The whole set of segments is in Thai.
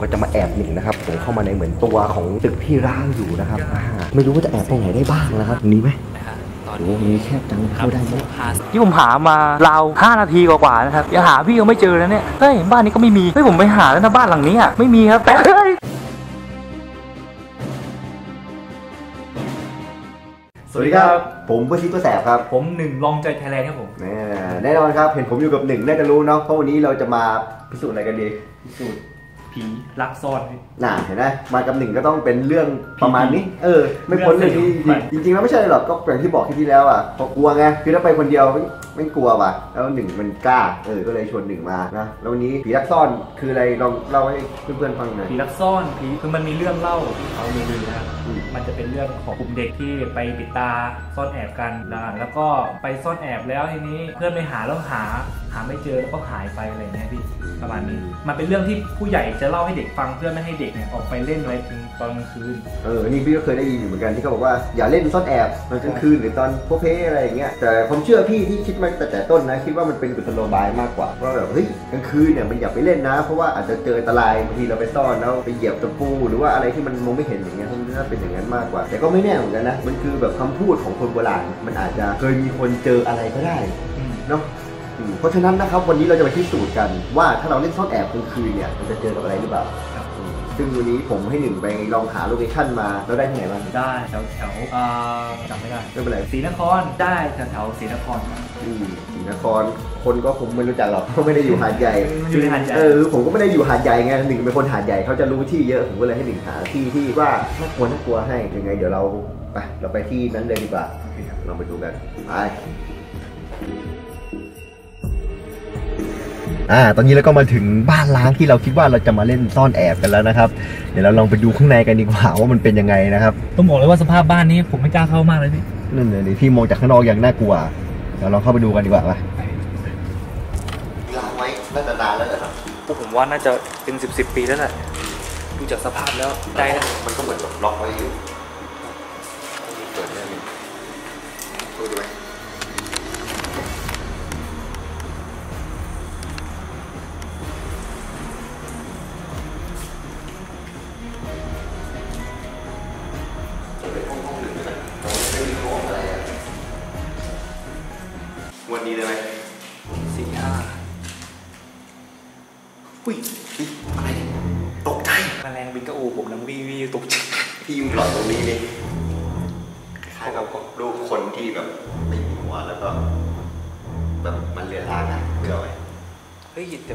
ก็จะมาแอบหนึ่งนะครับผมเข้ามาในเหมือนตัวของตึกที่ร้างอยู่นะครับอ่าไม่รู้ว่าจะแอบไปไหนได้บ้างนะครับตรงนี้ไหมนะฮะตอนโอ้โหมีแคบจังเข้าได้ไหมหาที่ผมหามาราว5นาทีกว่าๆนะครับยังหาพี่ยังไม่เจอนะเนี่ยเฮ้ยบ้านนี้ก็ไม่มีเฮ้ยผมไปหาแล้วนะบ้านหลังนี้อะไม่มีครับแต่เฮ้ย สวัสดีครับ ผมวชิตตัวแสบครับผมหนึ่งลองใจไทยแลนด์ครับผม แน่แน่นอนครับ เห็นผมอยู่กับหนึ่งน่าจะรู้เนาะเพราะวันนี้เราจะมาพิสูจน์อะไรกันดี พิสูจน์ ผีลักซ่อน น่ะเห็นไหมมากับหนึ่งก็ต้องเป็นเรื่องประมาณนี้ เออ ไม่พ้นเลยที่จริงๆจริงแล้วไม่ใช่หรอกก็อย่างที่บอกที่ที่แล้วอะเพราะกลัวไงคือถ้าไปคนเดียวไม่ไม่กลัวว่ะ แล้วหนึ่งมันกล้า เออ ก็เลยชวนหนึ่งมา นะ แล้ววันนี้ผีรักซ่อนคืออะไรลองเล่าให้เพื่อนๆฟังหน่อย ผีลักซ่อนผีคือมันมีเรื่องเล่าที่เขาลือๆนะครับอืม มันจะเป็นเรื่องของกลุ่มเด็กที่ไปปิดตาซ่อนแอบกันนะแล้วก็ไปซ่อนแอบแล้วทีนี้เพื่อนไปหาแล้วหาหาไม่เจอแล้วก็หายไปอะไรอย่างเงี้ยพี่ประมาณนี้ มันเป็นเรื่องที่ผู้ใหญ่จะเล่าให้เด็กฟังเพื่อไม่ให้เด็กเนี่ยออกไปเล่นอะไรตอนกลางคืน เออ นี่พี่ก็เคยได้ยินอยู่เหมือนกันที่เขาบอกว่าอย่าเล่นซ่อนแอบตอนกลางคืนหรือตอนโพเพอะไรอย่างเงี้ย แต่ผมเชื่อพี่ที่คิดมาแต่แต่ต้นนะ คิดว่ามันเป็นกุศโลบายมากกว่าว่าแบบเฮ้ยกลางคืนเนี่ยมันอย่าไปเล่นนะ เพราะว่าอาจจะเจออันตรายบางทีเราไปซ่อนแล้วไปเหยียบตะปู หรือว่าอะไรที่มันมองไม่เห็นอย่างเงี้ยถ้าเป็นอย่างนั้นมากกว่า แต่ก็ไม่แน่เหมือนกันนะมันคือแบบคำพูดของคนโบราณมันอาจจะเคยมีคนเจออะไรก็ได้เนาะเพราะฉะนั้นนะครับวันนี้เราจะมาพิสูจน์กันว่าถ้าเราเล่นซ่อนแอบกลางคืนเนี่ยมันจะเจอกับอะไรหรือเปล่า ซึ่งวันนี้ผมให้หนึ่งไปลองหาโลเคชั่นมาแล้วได้ที่ไหนบ้างได้แถวแถวๆอ่าจำไม่ได้ไม่เป็นไรศรีนครได้แถวแถวๆศรีนคร อืมศรีนครคนก็คงไม่รู้จักหรอกเพราะไม่ได้อยู่หาดใหญ่ไม่อยู่หาดใหญ่ เออผมก็ไม่ได้อยู่หาดใหญ่ไงหนึ่งเป็นคนหาดใหญ่เขาจะรู้ที่เยอะผมก็เลยให้หนึ่งหาที่ที่ว่าน่ากลัวน่ากลัวให้ยังไงเดี๋ยวเราไปเราไปที่นั้นเลยดีกว่าเราไปดูกันไป อ่า ตอนนี้เราก็มาถึงบ้านล้างที่เราคิดว่าเราจะมาเล่นซ่อนแอบกันแล้วนะครับ เดี๋ยวเราลองไปดูข้างในกันดีกว่าว่ามันเป็นยังไงนะครับ ต้องบอกเลยว่าสภาพบ้านนี้ผมไม่กล้าเข้ามากเลยพี่นั่นเลยดิพี่มองจากข้างนอกยังน่ากลัว เดี๋ยวเราเข้าไปดูกันดีกว่าป่ะล้างไว้น่าจะนานแล้วเหรอครับพวกผมว่าน่าจะเป็นสิบสิบปีแล้วแหละดูจากสภาพแล้วได้นะมันก็เหมือนแบบล็อกไว้อยู่ วันนี้ได้ไหมสี่ห้าอุ้ยนี่อะไรเนี่ยตกใจแมลงบินกระอูผมนังวีวีตกใจพี่ยุงหลอดตรงนี้นี่คล้ายๆกับรูปคนที่แบบไม่มีหัวแล้วก็ แบบมันเลือนลางอะเบื่อไหมเฮ้ยแต่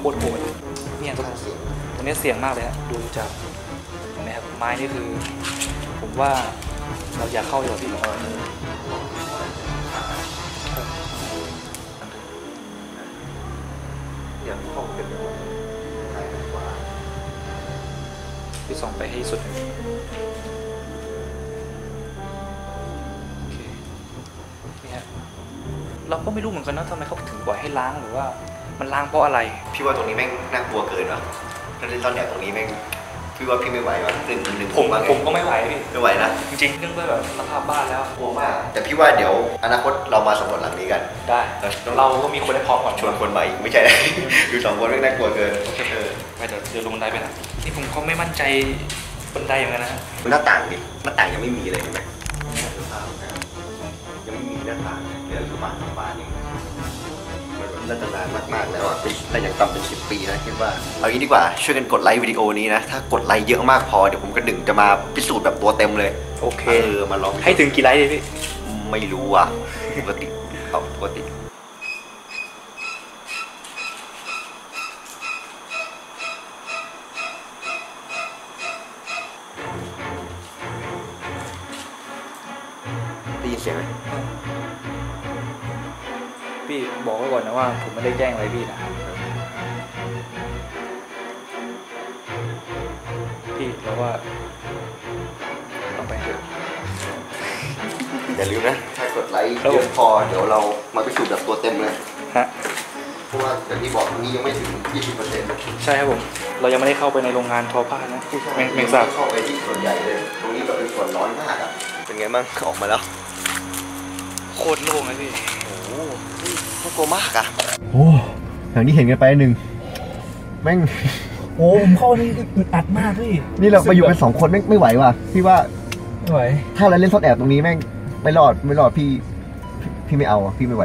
โคตรโหดเนี่ยตรงข้างเสียงตรงนี้เสี่ยงมากเลยฮะดูจากเห็นไหมครับไม้นี่คือ ผมว่าเราอยากเข้าอยู่าพี่เอออย่างของเป็นใช่กว่าพี่ส่องไปให้สุดเลยโอเคนี่ฮะเราก็ไม่รู้เหมือนกันนะทำไมเขาถึงปล่อยให้ล้างหรือว่า มันล้างเพราะอะไร พี่ว่าตรงนี้แม่งน่ากลัวเกินวะถ้าเล่นตอนแอบตรงนี้แม่งพี่ว่าพี่ไม่ไหววะหนึ่งหนึ่งผมว่าไงผมก็ไม่ไหวพี่ไม่ไหวนะ จริงๆเรื่องด้วยแบบสภาพบ้านแล้วกลัวมาก แต่พี่ว่าเดี๋ยวอนาคตเรามาสำรวจหลังนี้กัน ได้เราก็มีคนได้พร้อมก่อนชวนคนมาอีกไม่ใช่ดูสองคนไม่น่ากลัวเกินโอเคเออไปเดี๋ยวเดี๋ยวลงบันไดไปนะนี่ผมก็ไม่มั่นใจบันไดเหมือนกันนะฮะหน้าต่างดิหน้าต่างยังไม่มีเลยเห็นไหม นแบบน่าจะนานมากๆแล้วอะเป็นแต่อย่างต่ำเป็นสิบปีนะคิดว่า เอางี้ดีกว่าช่วยกันกดไลค์วิดีโอนี้นะ ถ้ากดไลค์เยอะมากพอเดี๋ยวผมกับหนึ่งจะมาพิสูจน์แบบตัวเต็มเลยโอเคเออมาลองให้ถึงกี่ไลค์ดีพี่ ไม่รู้อะปกติเอาปกติ ผมไม่ได้แกล้งอะไรพี่นะพี่แล้วว่าเอาไปอย่าลืมนะ ถ้ากดไลค์ครับเยอะพอ เดี๋ยวเรามาพิสูจน์แบบตัวเต็มเลยฮะเพราะว่าอย่างที่บอกตรงนี้ยังไม่ถึง 20%ใช่ครับผม เรายังไม่ได้เข้าไปในโรงงานทอผ้านะแมงแมงสาบเข้าไปที่ส่วนใหญ่เลย ตรงนี้ก็เป็นส่วนร้อนมากอะ เป็นไงบ้างออกมาแล้ว โคตรโล่งเลยพี่โอ้โหน่าก ลัวมากอะโอ้อย่างที่เห็นกันไปหนึ่งแม่งโอ้ผมเข้านี่อึดอัดมากพี่นี่เราไปอยู่กันสองคนแม่งไม่ไหวว่ะพี่ว่าไม่ไหวถ้าเราเล่นซ่อนแอบตรงนี้แม่งไม่รอดไม่รอดพี่ พี่ไม่เอาอะพี่ไม่ไหว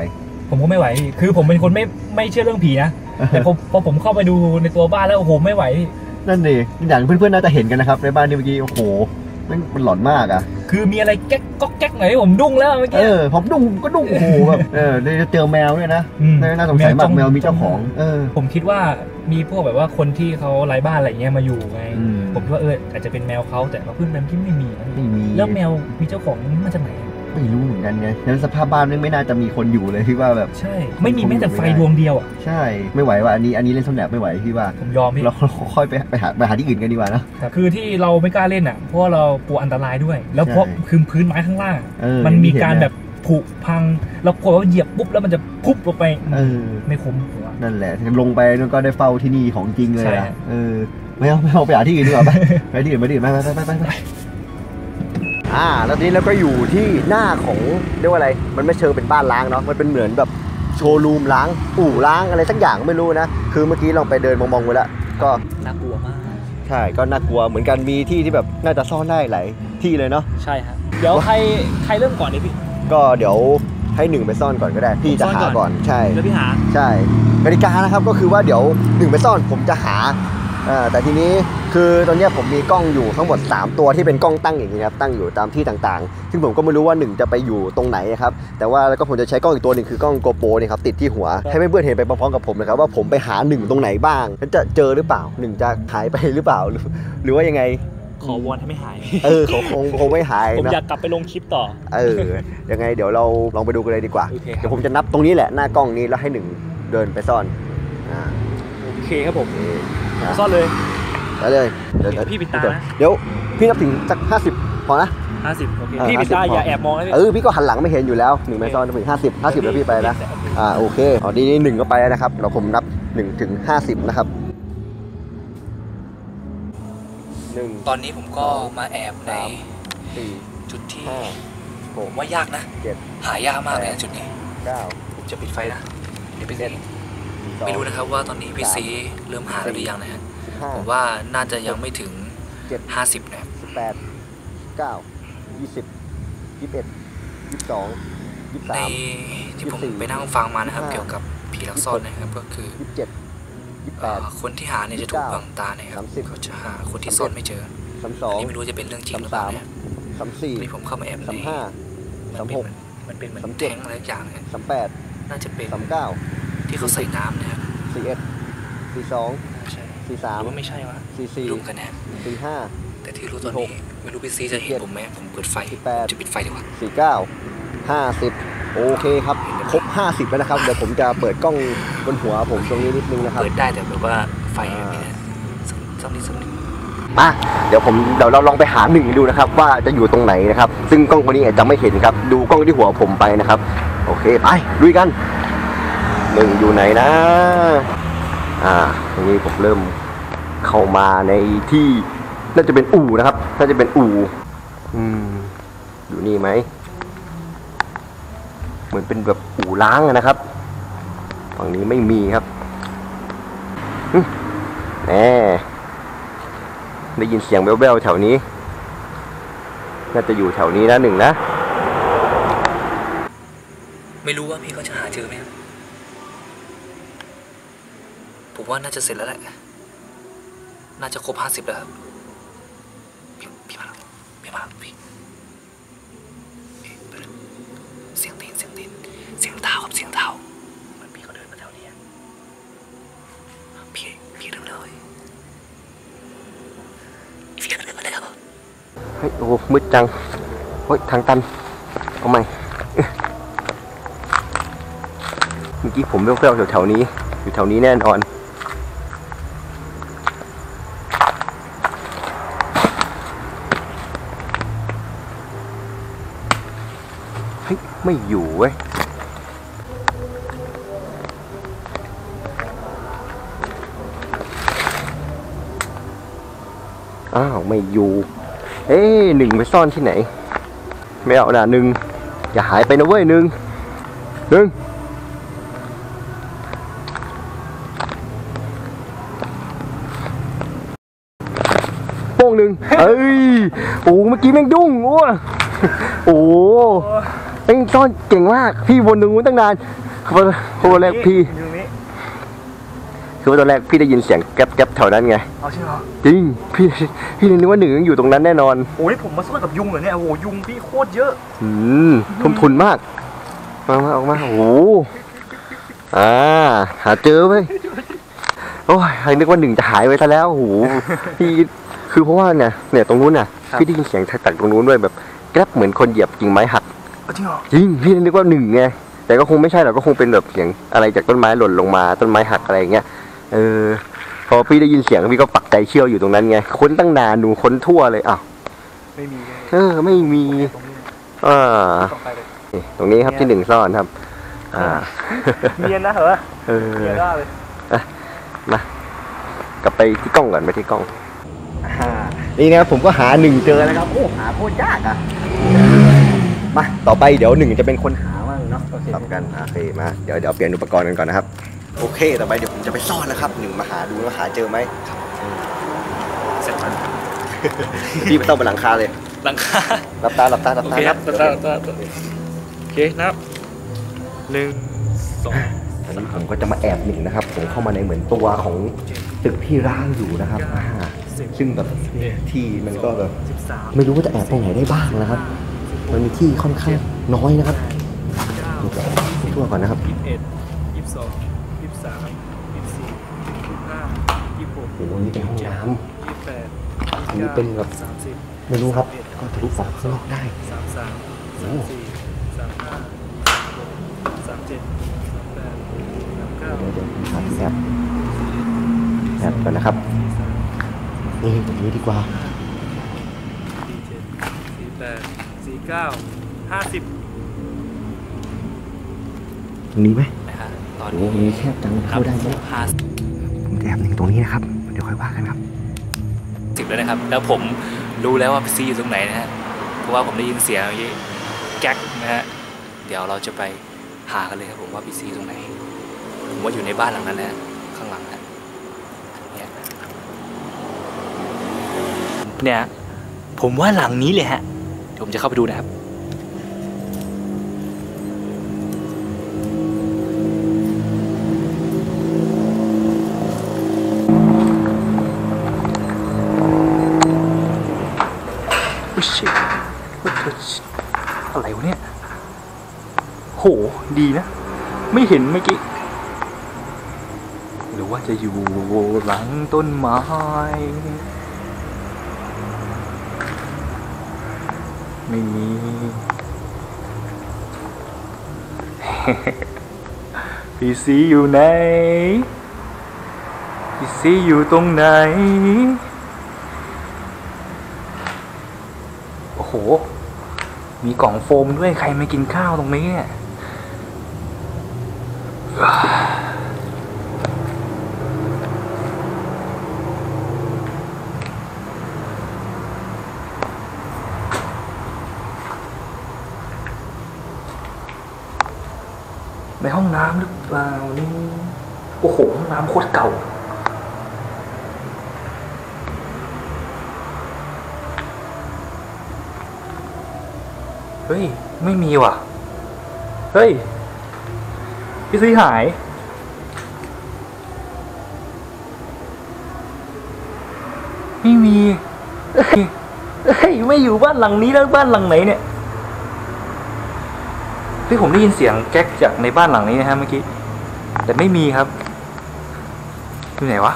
ผมก็ไม่ไหวพี่คือผมเป็นคนไม่ไม่เชื่อเรื่องผีนะแต่พอพอผมเข้าไปดูในตัวบ้านแล้วโอ้โหไม่ไหวพี่นั่นดิอย่างเพื่อนๆน่าจะเห็นกันนะครับในบ้านนี่เมื่อกี้โอ้โหแม่งมันหลอนมากอะ คือมีอะไรแก๊กก๊อกแก๊กหน่อยผมดุ้งแล้วเมื่อเอกี้อผมดุ้งก็ดุ้งโอ้โหแบบเออได้เจอแมวด้วยนะอืมน่าสงสัยมากแมวจ้องแมวมีเจ้าของ เออ ผมคิดว่ามีพวกแบบว่าคนที่เขาไร้บ้านอะไรเงี้ยมาอยู่ไงอืมผมคิดว่าเอออาจจะเป็นแมวเขาแต่ว่าเพื่อนแมวที่ไม่มีนะไม่มี แล้วแมวมีเจ้าของมาจากไหนอะ ไม่รู้เหมือนกันไงนั้นสภาพบ้านนี่ไม่น่าจะมีคนอยู่เลยพี่ว่าแบบใช่ ไม่มีแม้แต่ไฟดวงเดียวอะใช่ไม่ไหวว่ะอันนี้อันนี้เล่นซ่อนแอบไม่ไหวพี่ว่าผมยอมพี่เราค่อยไปไปหาไปหาที่อื่นกันดีกว่านะครับคือที่เราไม่กล้าเล่นอะเพราะว่าเรากลัวอันตรายด้วย แล้วเพราะใช่คือพื้นไม้ข้างล่างเออมันมีการอย่งที่เห็นแบบผุพังแล้วพอว่าเหยียบปุ๊บแล้วมันจะพุบลงไปเออไม่คุ้มผมว่านั่นแหละลงไปนั่นก็ได้เฝ้าที่นี่ของจริงเลยใช่อะเออไม่เอาไม่เอาไปหาที่อื่นดีกว่าไปไปที่อื่นไปที่อื่นไปไปไปไปไป อ่า แล้วทีนี้เราก็อยู่ที่หน้าของเรียกว่าอะไร มันไม่เชิงเป็นบ้านล้างเนาะ มันเป็นเหมือนแบบโชว์รูมล้างอู่ล้างอะไรสักอย่างไม่รู้นะ คือเมื่อกี้ลองไปเดินมองๆไปแล้วก็น่ากลัวมาก ใช่ ก็น่ากลัวเหมือนกันมีที่ที่แบบน่าจะซ่อนได้หลายที่เลยเนาะ ใช่ฮะเดี๋ยวใครใครเริ่มก่อนดิพี่ ก็เดี๋ยวให้หนึ่งไปซ่อนก่อนก็ได้ พี่จะผมซ่อนหาก่อนก่อน ใช่ แล้วพี่หา ใช่กติกานะครับก็คือว่าเดี๋ยวหนึ่งไปซ่อนผมจะหา อ่าแต่ทีนี้คือตอนเนี้ยผมมีกล้องอยู่ทั้งหมด 3 ตัวที่เป็นกล้องตั้งอย่างนี้นะครับตั้งอยู่ตามที่ต่างๆ ซึ่งผมก็ไม่รู้ว่าหนึ่งจะไปอยู่ตรงไหนนะครับแต่ว่าแล้วก็ผมจะใช้กล้องอีกตัวหนึ่งคือกล้องโกโปรเนี่ยครับติดที่หัวครับให้เพื่อนๆเห็นไปพร้อมๆกับผมนะครับว่าผมไปหาหนึ่งตรงไหนบ้างแล้วจะเจอหรือเปล่าหนึ่งจะหายไปหรือเปล่าหรือหรือว่ายังไงขอวอนให้ไม่หาย เออคงคงคงไม่หายผมนะอยากกลับไปลงคลิปต่อ เออ ยังไงเดี๋ยวเราลองไปดูกันเลยดีกว่าโอเคครับเดี๋ยวผมจะนับตรงนี้แหละหน้ากล้องนี้แล้วให้หนึ่งเดินไปซ่อน อ่าโอ เคครับผมโอเคนะซ่อนเลยไปเลยเดี๋ยวเดี๋ยวพี่ปิดตานะเดี๋ยวพี่นับถึงสักห้าสิบพอนะ50โอเคเออพี่ปิดตา50อย่าแอบมองนะพี่เออพี่ก็หันหลังไม่เห็นอยู่แล้วหนึ่งไปซ่อนถึงห้าสิบห้าสิบแล้วพี่ไปนะอ่าโอเคอ๋อดีนี่หนึ่งก็ไปแล้วนะครับเราผมนับหนึ่งถึงห้าสิบนะครับหนึ่งตอนนี้ผมก็มาแอบในสามสี่จุดที่ห้าหผกมว่ายากนะเจ็ดหายากมากเลยนะจุดนี้เก้าผมจะปิดไฟนะเดี๋ยวไปเจ็ดสอง ไม่รู้นะครับว่าตอนนี้พี่ซีเริ่มหาแล้วหรือยังนะฮะสิบห้าผมว่าน่าจะยังไม่ถึงเจ็ด50นะครับสิบแปดเก้ายี่สิบยี่สิบเอ็ดยี่สิบสองยี่สิบในสามที่ผมยี่สิบสี่ไปนั่งฟังมานะครับยี่สิบห้าเกี่ยวกับผีลักซ่อนนะครับ ก็คือยี่สิบเจ็ดยี่สิบแปเอ่ดอคนที่หาเนี่ยจะถูกบังตานะครับสามสิบเขาจะหาคนที่ซ่อนไม่เจอสามสออันงนี้ไม่รู้จะเป็นเรื่องจริงหรือเปล่าสามนะสามสี่นี่ผมเข้ามาแอบในสามห้ามันสามเป็นหกมันเป็นเหมือนสามเจ็ดแท้งอะไรสักอย่างนะสามแปดน่าจะเป็นสามเก้า ที่เขาใส่น้ำนะครับสี่เอ็ดสี่สองไม่ใช่สี่หสามรือว่าไม่ใช่วะสี่สี่รุมกันนะครับสี่ห้าแต่ที่รู้ตอนนี้ไม่รู้พี่ซีจะเห็นผมไหมผมเปิดไฟสิบแปดผมจะปิดไฟดีกว่าสี่เก้าห้าสิบโอเคครับครบห้าสิบแล้วนะครับเดี๋ยวผมจะเปิดกล้องบนหัวผมตรงนี้นิดนึงนะครับเปิดได้แต่แบบว่าไฟไม่ได้สักสักนิดสักนิดมาเดี๋ยวผมเดี๋ยวเราลองไปหาหนึ่งดูนะครับ ว่าจะอยู่ตรงไหนนะครับ ซึ่งกล้องตัวนี้อาจจะไม่เห็นครับ ดูกล้องที่หัวผมไปนะครับ โอเคไปลุยกัน หนึ่งอยู่ไหนนะ อ่าตรงนี้ผมเริ่มเข้ามาในที่น่าจะเป็นอู่นะครับ น่าจะเป็นอู่อืมอยู่นี่ไหม เหมือนเป็นแบบอู่ล้างนะครับ ฝั่งนี้ไม่มีครับอืมแน่ได้ยินเสียงแว่วๆแถวนี้ น่าจะอยู่แถวนี้นะหนึ่งนะ ไม่รู้ว่าพี่เขาจะหาเจอไหมครับ ผมว่าน่าจะเสร็จแล้วแหละ น่าจะครบห้าสิบแล้วครับ พี่พี่มาแล้วพี่มาแล้วพี่เสียงตีนเสียงตีนเสียงเท้าครับเสียงเท้าเหมันพี่เขาเดินมาแถวนี้พี่พี่เดินเลยพี่เดินมาแล้วเฮ้ยโอ้มืดจังเฮ้ยทางตันเอาใหม่เมื่อกี้ผมแว่วๆแถวๆนี้ อยู่แถวนี้แน่นอน ไม่อยู่เว้ยอ้าว ไม่อยู่ เอ๊หนึ่งไปซ่อนที่ไหน ไม่เอานะหนึ่งอย่าหายไปนะเว้ยหนึ่งหนึ่งโป้งหนึ่งเอ้ย โอ้เมื่อกี้แม่งดุ้งอ้วโอ้ แม่งซ่อนเก่งมาก พี่วนตรงนู้นตั้งนานพอพอแรกพี่อยู่ตรงนี้คือว่าตอนแรกพี่ได้ยินเสียงแก๊บแก๊บแถวนั้นไงเอาใช่เหรอจริงพี่พี่นึกว่าหนึ่งยังอยู่ตรงนั้นแน่นอนโอ้ยผมมาสู้กับยุงเหรอเนี่ยโอ้โหยุงพี่โคตรเยอะอืมทุ่มทุนมากมามาออกมาโอ้โหอ่าหาเจอเว้ยโอ้ยใครนึกว่าหนึ่งจะหายไปซะแล้วโอ้โหพี่คือเพราะว่าเนี่ยเนี่ยตรงนู้นน่ะครับพี่ได้ยินเสียงจากตรงนู้นด้วยแบบแกร็บเหมือนคนเหยียบกิ่งไม้หักเอา จริงเหรอจริงพี่นึกว่าหนึ่งไงแต่ก็คงไม่ใช่หรอกก็คงเป็นแบบเสียงอะไรจากต้นไม้หล่นลงมา ต้นไม้หักอะไรอย่างเงี้ยเออ พอพี่ได้ยินเสียงพี่ก็ปักใจเชื่ออยู่ตรงนั้นไงค้นตั้งนานดูค้นทั่วเลยอ้าวไม่มีเลยเออ ไม่มีตรงนี้อ่าต้องไปเลยนี่ตรงนี้ครับที่หนึ่งซ่อนครับ อ่าเนียนนะเหรอเออเนียนได้เลยกลับไปที่กล้องก่อนไปที่กล้องอ่านี่นะครับผมก็หาหนึ่งเจอแล้วครับโอ้หาโคตรยากอะ มาต่อไปเดี๋ยวหนึ่งจะเป็นคนหาบ้างเนาะสลับกันโอเคมาเดี๋ยวเดี๋ยวเปลี่ยนอุปกรณ์กันก่อนนะครับ โอเค ต่อไปเดี๋ยวผมจะไปซ่อนแล้วครับหนึ่งมาหาดูว่าหาเจอไหมเสร็จแล้วพี่ไปซ่อนบนหลังคาเลยหลังคาหลับตาหลับตาหลับโอตาเคคครัรับบตัดตัดตัดโอเคนับหนึ่งสองอันนี้ผมก็จะมาแอบหนึ่งนะครับผมเข้ามาในเหมือนตัวของตึกที่ร้างอยู่นะครับอ่าซึ่งแบบที่มันก็แบบสิบสามไม่รู้ว่าจะแอบตรงไหนได้บ้างนะครับ มันมีที่ค่อนข้างน้อยนะครับเก้าดูแบบทั่วก่อนนะครับยี่สิบเอ็ดยี่สิบสองยี่สิบสามยี่สิบสี่ยี่สิบห้ายี่สิบหกโอ้โหนี่เป็นห้องน้ยี่สิบแปดอันนี้เป็นแบบสามสิบำไม่รู้ครับก็ทะลุออกข้างนอกได้สามสามโอ้สามสี่สามห้าสามเจ็ดสามแปดสามเก้าเดี๋ยวเดี๋ยวผมหาที่แอปแอปก่อนนะครับนี่ตรงนี้ดีกว่าสี่เจ็ดสี่แปดสี่ เก้าห้าสิบตรงนี้ไหมนะฮะตอนโอ้โหนี้แคบจังเข้าได้ไหมห้าผมจะแอบหนึ่งตรงนี้นะครับ เดี๋ยวค่อยว่ากันครับสิบแล้วนะครับ แล้วผมรู้แล้วว่าพีซีอยู่ตรงไหนนะฮะ เพราะว่าผมได้ยินเสียงเมื่อกี้แก๊กนะฮะ เดี๋ยวเราจะไปหากันเลยครับผมว่าพีซีตรงไหน ผมว่าอยู่ในบ้านหลังนั้นแหละข้างหลังนะเนี่ยเนี่ยผมว่าหลังนี้เลยฮะ เดี๋ยวผมจะเข้าไปดูนะครับโอ้ชิอะไรวะเนี่ย โห ดีนะ ไม่เห็นเมื่อกี้ หรือว่าจะอยู่หลังต้นไม้ ไม่มี พี่ซีอยู่ไหน พี่ซีอยู่ตรงไหน โอ้โห มีกล่องโฟมด้วยใครไม่กินข้าวตรงนี้เนี่ย ในห้องน้ำหรือเปล่านี่โอ้โหห้องน้ำโคตรเก่า เฮ้ย ไม่มีว่ะ เฮ้ย พี่ซีหายไม่มีเฮ้ยเฮ้ยไม่อยู่บ้านหลังนี้แล้วบ้านหลังไหนเนี่ย เฮ้ยผมได้ยินเสียงแก๊กจากในบ้านหลังนี้นะฮะเมื่อกี้ แต่ไม่มีครับอยู่ไหนวะ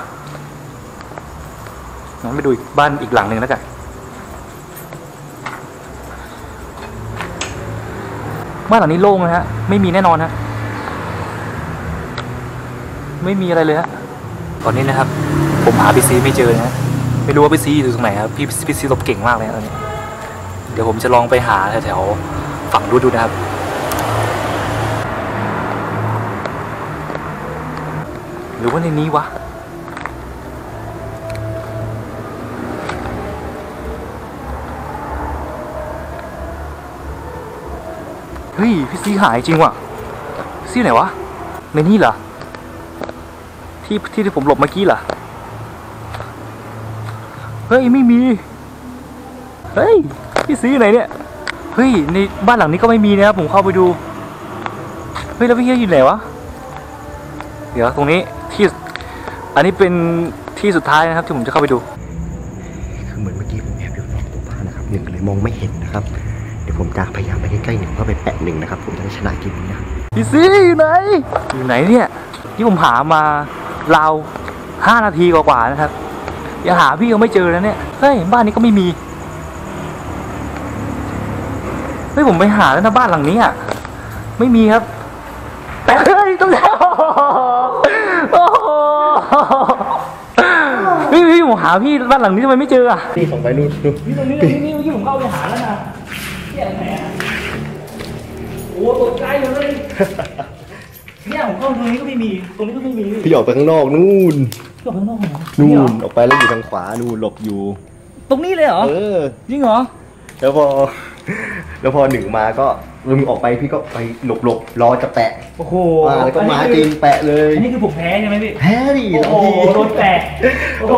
งั้นไปดูอีกบ้านอีกหลังหนึ่งแล้วกันบ้านหลังนี้โล่งนะฮะ ไม่มีแน่นอนฮะ ไม่มีอะไรเลยฮะ ตอนนี้นะครับ ผมหาพีซีไม่เจอนะไม่รู้ว่าพีซีอยู่ตรงไหนครับ พี่พีซีลบเก่งมากเลยตอนนี้ เดี๋ยวผมจะลองไปหาแถวๆฝั่งรูดดูนะครับ หรือว่าในนี้วะ เฮ้ย พี่ซีหายจริงว่ะซีไหนวะ ในนี่เหรอ ที่ที่ที่ผมหลบเมื่อกี้เหรอ เฮ้ย ไม่มี เฮ้ย พี่ซีไหนเนี่ย เฮ้ย ในบ้านหลังนี้ก็ไม่มีนะครับผมเข้าไปดู เฮ้ย แล้วพี่เฮียอยู่ไหนวะ เดี๋ยวตรงนี้ อันนี้เป็นที่สุดท้ายนะครับที่ผมจะเข้าไปดู คือเหมือนเมื่อกี้ผมแอบอยู่นอกตัวบ้านนะครับหนึ่งเลยมองไม่เห็นนะครับ เดี๋ยวผมจะพยายามไปใกล้ๆหนึ่งเพื่อไปแปะหนึ่งนะครับ ผมจะได้ชนะเกมนี้นะพี่ซีอยู่ไหนอยู่ไหนเนี่ยที่ผมหามาราวห้านาทีกว่าๆนะครับยังหาพี่เขาไม่เจอแล้วเนี่ยเฮ้ยบ้านนี้ก็ไม่มีเฮ้ยผมไปหาแล้วนะบ้านหลังนี้อะไม่มีครับ แต่เฮ้ยต้องแล้วโอ้โหพี่พี่ผมหาพี่บ้านหลังนี้ทำไมไม่เจออะนี่ส่งไปนู่นนู่นนี่ตรงนี้ตรงนี้นี่เมื่อกี้ผมเข้าไปหาแล้วนะเนี่ยตรงไหนอะโอ้ตกใจเลยเนี่ยผมเข้าตรงนี้ก็ไม่มีตรงนี้ก็ไม่มีพี่ออกไปข้างนอกนู่นจบข้างนอกเหรอนู่เหรนอออกไปแล้วอยู่ทางขวานู่นหลบอยู่ ตรงนี้เลยเหรอเออจริงเหรอแล้วพอ แล้วพอหนึ่งมาก็ลุงออกไปพี่ก็ไปหลบหลบๆรอจะแปะโอ้โหอ่าแล้วก็มาจริงแปะเลยอันนี้คือผมแพ้ใช่ไหมพี่แพ้ดิโอ้โหโดนแตกโอ้โห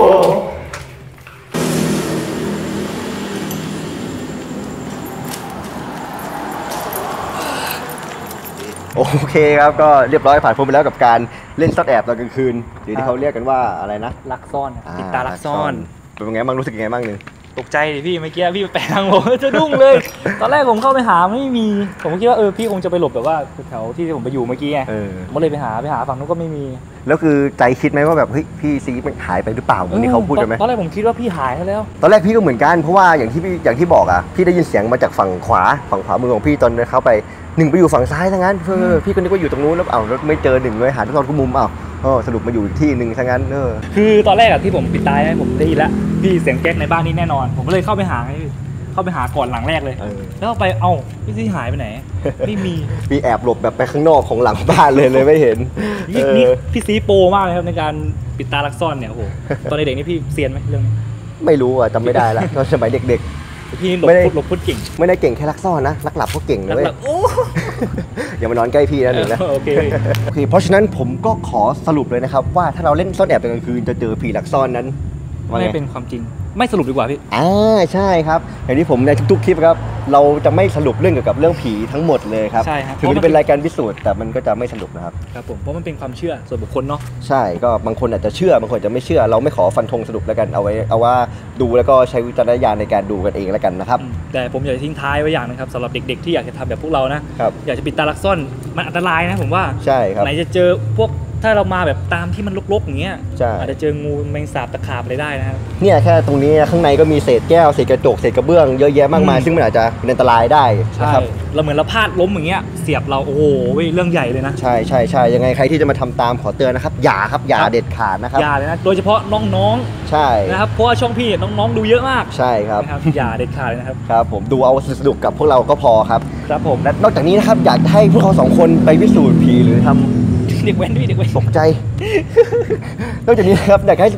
โอเคครับก็เรียบร้อยผ่านพ้นไปแล้วกับการเล่นซ่อนแอบตอนกลางคืนหรือที่เขาเรียกกันว่าอะไรนะลักซ่อนอ่ปิดตาลักซ่อนเป็นยังไงบ้างรู้สึกยังไงบ้างหนึ่งตกใจดิพี่เมื่อกี้พี่แปลทางผมจะดุ้งเลย ตอนแรกผมเข้าไปหาไม่มี ผมก็คิดว่าเออพี่คงจะไปหลบแบบว่าแถวที่ผมไปอยู่เมื่อกี้ไงเออผมก็เลยไปหาไปหาฝั่งนู้นก็ไม่มี แล้วคือใจคิดไหมว่าแบบเฮ้ยพี่ซีมันหายไปหรือเปล่าเหมือนที่เขาพูดกันไหมตอนแรกผมคิดว่าพี่หายไปแล้ว ตอนแรกพี่ก็เหมือนกันเพราะว่าอย่างที่พี่อย่างที่บอกอะพี่ได้ยินเสียงมาจากฝั่งขวาฝั่งขวามือของพี่ตอนเดินเข้าไป หนึ่งไปอยู่ฝั่งซ้ายทั้งนั้นเออพี่ก็นึกว่าอยู่ตรงนู้นแล้วเอ้าแล้วไม่เจอหนึ่งเลยหาทุกตอนก็มุมเอ้าเออสรุปมาอยู่อีกที่หนึ่งทั้งนั้นเออคือตอนแรกอะที่ผมปิดตายให้ผมได้ยินแล้วพี่เสียงแก๊กในบ้านนี่แน่นอน ผมก็เลยเข้าไปหาไงพี่เข้าไปหาก่อนหลังแรกเลย เออ แล้วไปเอ้าพี่ซี่หายไปไหน ไม่มีพี่แอบหลบแบบไปข้างนอกของหลังบ้านเลยเลยไม่เห็นนี่เออนี่พี่ซีโปรมากเลยครับในการปิดตาลักซ่อนเนี่ยโอ้โหตอนเด็กๆนี่พี่เซียนไหมเรื่องนี้ไม่รู้อะจำไม่ได้ละตอนสมัยเด็ก พี่หลบไม่ได้พุดหลบพุดเก่งๆไม่ได้เก่งแค่ลักซ่อนนะลักหลับก็เก่งแล้นะวเว้ยแบบโอ้อย่ามานอนใกล้พี่นะหนึ่งนะโอเคโอเคเพราะฉะนั้นผมก็ขอสรุปเลยนะครับว่าถ้าเราเล่นซ่อนแอบตอนกลางคืนจะเจอผีลักซ่อนนั้นว่า ไม่ไงเป็นความจริง ไม่สรุปดีกว่าพี่อ่าใช่ครับอย่างที่ผมในทุกๆคลิปครับ เราจะไม่สรุปเรื่องเกี่ยวกับเรื่องผีทั้งหมดเลยครับใช่ครับถึงมันจะเป็นรายการพิสูจน์แต่มันก็จะไม่สนุกนะครับครับผมเพราะมันเป็นความเชื่อส่วนบุคคลเนาะใช่ก็บางคนอาจจะเชื่อบางคนอาจจะไม่เชื่อ เราไม่ขอฟันธงสรุปแล้วกันเอาไว้เอาว่าดูแล้วก็ใช้วิจารณญาณในการดูกันเองแล้วกันนะครับอืมแต่ผมอยากจะทิ้งท้ายไว้อย่างหนึงครับสำหรับเด็ก ๆ ที่อยากจะทำแบบพวกเรานะครับอยากจะปิดตาลักซ่อนมันอันตรายนะผมว่าใช่ครับไหนจะเจอพวก ถ้าเรามาแบบตามที่มันรกๆอย่างเงี้ยใช่อาจจะเจองูแมงสาบตะขาบอะไรได้นะครับเนี่ยแค่ตรงนี้ข้างในก็มีเศษแก้วเศษกระจกเศษกระเบื้องเยอะแยะมากมายอืมซึ่งมันอาจจะเป็นอันตรายได้นะครับเราเหมือนเราพลาดล้มอย่างเงี้ยเสียบเราโอ้โหเรื่องใหญ่เลยนะใช่ใช่ใช่ยังไงใครที่จะมาทำตามขอเตือนนะครับอย่าครับอย่าครับเด็ดขาดนะครับอย่าเลยนะโดยเฉพาะน้องใช่ๆนะครับเพราะว่าช่องพี่น้องๆดูเยอะมากใช่ครับนะครับอย่าเด็ดขาดเลยนะครับครับผมดูเอาสนุกกับพวกเราก็พอครับครับผมและนอกจากนี้นะครับอยากให้พวกเราสองคนไปพิสูจน์ผีหรือทำ เด็กแว้นพี่เด็กแว้นตกใจ นอกจากนี้นะครับอยากให้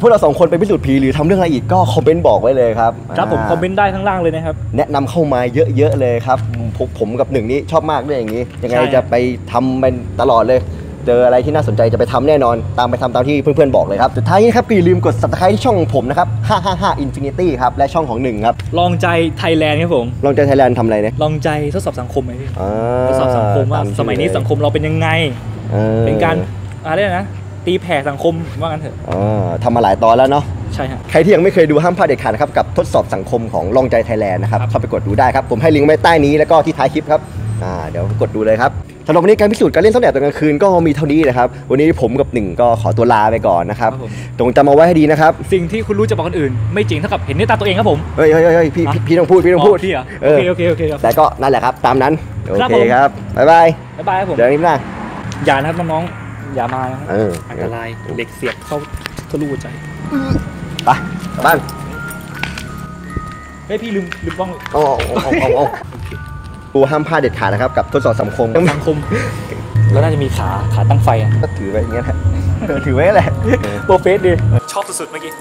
พวกเราสองคนไปพิสูจน์ผีหรือทำเรื่องอะไรอีกก็คอมเมนต์บอกไว้เลยครับครับผมาคอมเมนต์ได้ข้างล่างเลยนะครับ แนะนำเข้ามาเยอะๆเลยครับผมผมกับหนึ่งนี้ชอบมากเรื่องอย่างนี้ ยังไงใช่จะไปทำเป็นตลอดเลย เจออะไรที่น่าสนใจจะไปทำแน่นอน ตามไปทำตามที่เพื่อนๆบอกเลยครับ สุดท้ายนี้ครับก็อย่าลืมกด subscribe ที่ช่องของผมนะครับ 555 Infinity ครับ และช่องของหนึ่งครับ ลองใจไทยแลนด์ครับผม ลองใจไทยแลนด์ทำอะไรเนี่ย ลองใจทดสอบสังคมไหมพี่อ่าทดสอบสังคมว่าตชื่อสมัยนี้เลสังคมเราเป็นยังไงออเป็นการอะไรนะ ตีแผ่สังคมว่างั้นเถอะอ่าทำมาหลายตอนแล้วเนาะใช่ฮะใครที่ยังไม่เคยดูห้ามพลาดเด็ดขาดนะครับกับทดสอบสังคมของลองใจไทยแลนด์นะครับครับเข้าไปกดดูได้ครับผมให้ลิงก์ไว้ใต้นี้แล้วก็ที่ท้ายคลิปครับอ่าเดี๋ยวกดดูเลยครับ สำหรับวันนี้การพิสูจน์การเล่นซ่อนแอบตอนกลางคืนก็มีเท่านี้นะครับ วันนี้ผมกับหนึ่งก็ขอตัวลาไปก่อนนะครับครับผม จงจำเอาไว้ให้ดีนะครับ สิ่งที่คุณรู้จากคนอื่น ไม่จริงเท่ากับเห็นด้วยตาตัวเองครับผมเฮ้ยเฮ้ยเฮ้ยพี่พี่ฮะพี่ต้องพูดพี่ต้องพูด พี่เหรอเอโออ เคโอเคโอเคครับ แต่ก็นั่นแหละครับ ตามนั้น โอครับเคผม ครับ บ๊ายบาย บ๊ายบายครับผม เดี๋ยวนี้หน้าอย่านะครับน้องๆ อย่ามานะครับเอออันตรายเหล็กเสียบเข้าทะลุหัวใจ ไปกลับบ้านเฮ้ยพี่ลืมลืมบ้อง เอาเอาเอาเอาเอา กูห้ามพลาดเด็ดขาดนะครับ กับทดสอบสังคมสังคม แล้วน่าจะมีขาขาตั้งไฟอะก็ถือไว้อย่างเงี้ยแหละเออถือไว้แหละโปรเฟสดีชอบสุดๆเมื่อกี้